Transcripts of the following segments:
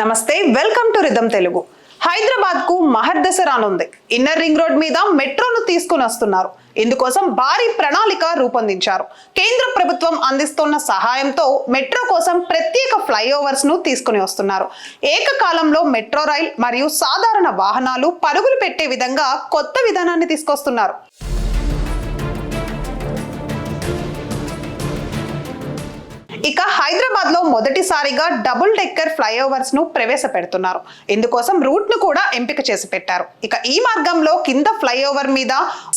నమస్తే welcome to rhythm Telugu. హైదరాబాద్కు మహర్దశ రానుంది. ఇన్నర్ రింగ్ రోడ్ మీద మెట్రోను తీసుకుని వస్తున్నారు. ఇందుకోసం భారీ ప్రణాళిక రూపొందించారు. కేంద్ర ప్రభుత్వం అందిస్తున్న సహాయంతో మెట్రో కోసం ప్రత్యేక ఫ్లైఓవర్స్ను తీసుకుని వస్తున్నారు. ఏకకాలంలో మెట్రో రైల్ మరియు సాధారణ వాహనాలు పరుగులు పెట్టే విధంగా కొత్త విధానాన్ని తీసుకొస్తున్నారు. మొదటిసారిగా డబుల్ డెక్కర్ ఫ్లైఓవర్స్ను ప్రవేశపెడుతున్నారు. ఇందుకోసం రూట్ను కూడా ఎంపిక చేసి పెట్టారు. ఇక ఈ మార్గంలో కింద ఫ్లైఓవర్ మీద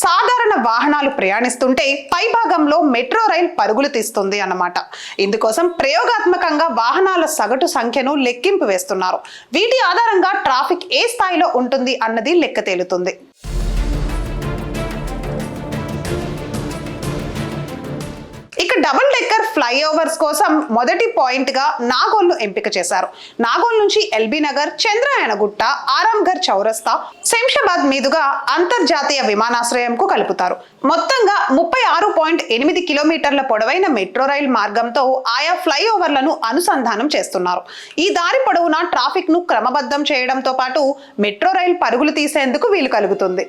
సాధారణ వాహనాలు ప్రయాణిస్తుంటే పై భాగంలో మెట్రో రైల్ పరుగులు తీస్తుంది అన్నమాట. ఇందుకోసం ప్రయోగాత్మకంగా వాహనాల సగటు సంఖ్యను లెక్కింపు వేస్తున్నారు. వీటి ఆధారంగా ట్రాఫిక్ ఏ స్థాయిలో ఉంటుంది అన్నది లెక్క తేలుతుంది ఫ్లైఓవర్స్ కోసం మొదటి పాయింట్గా నాగోల్ను ఎంపిక చేశారు. నాగోల్ నుంచి ఎల్బీ నగర్ చంద్రాయణగుట్ట ఆరాంఘర్ చౌరస్తా శంషాబాద్ మీదుగా అంతర్జాతీయ విమానాశ్రయంకు కలుపుతారు. మొత్తంగా ముప్పై ఆరు పాయింట్ ఎనిమిది కిలోమీటర్ల పొడవైన మెట్రో రైల్ మార్గంతో ఆయా ఫ్లైఓవర్లను అనుసంధానం చేస్తున్నారు. ఈ దారి పొడవునా ట్రాఫిక్ను క్రమబద్ధం చేయడంతో పాటు మెట్రో రైల్ పరుగులు తీసేందుకు వీలు కలుగుతుంది.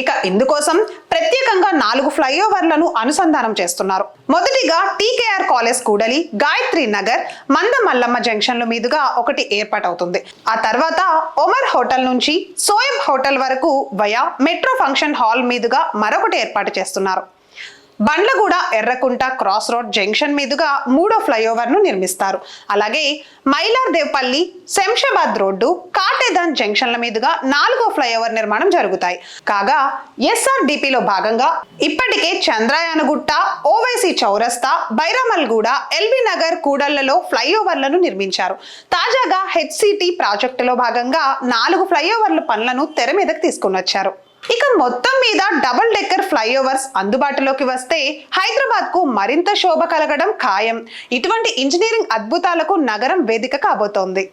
ఇక ఇందుకోసం ప్రత్యేకంగా నాలుగు ఫ్లైఓవర్లను అనుసంధానం చేస్తున్నారు. మొదటిగా టీకేఆర్ కాలేజ్ కూడలి గాయత్రి నగర్ మందమల్లమ్మ జంక్షన్ల మీదుగా ఒకటి ఏర్పాటవుతుంది. ఆ తర్వాత ఒమర్ హోటల్ నుంచి సోయబ్ హోటల్ వరకు వయా మెట్రో ఫంక్షన్ హాల్ మీదుగా మరొకటి ఏర్పాటు చేస్తున్నారు. Bandlaguda Errakunta cross road junction మీదుగా మూడో ఫ్లైఓవర్ను నిర్మిస్తారు. అలాగే మైలార్దేవ్పల్లి శంషాబాద్ రోడ్డు కాటేదాన్ జంక్షన్ల మీదుగా నాలుగో ఫ్లైఓవర్ నిర్మాణం జరుగుతాయి. కాగా ఎస్ఆర్డిపిలో భాగంగా ఇప్పటికే చంద్రయానగుట్ట ఓవైసీ చౌరస్తా బైరామల్గూడ ఎల్బీ నగర్ కూడళ్ళలో ఫ్లైఓవర్లను నిర్మించారు. తాజాగా హెచ్సిటి ప్రాజెక్టులో భాగంగా నాలుగు ఫ్లైఓవర్ల పనులను తెర మీదకు తీసుకుని వచ్చారు. ఇక మొత్తం మీద డబుల్ డెక్కర్ ఫ్లైఓవర్స్ అందుబాటులోకి వస్తే హైదరాబాద్కు మరింత శోభ కలగడం ఖాయం. ఇటువంటి ఇంజనీరింగ్ అద్భుతాలకు నగరం వేదిక కాబోతోంది.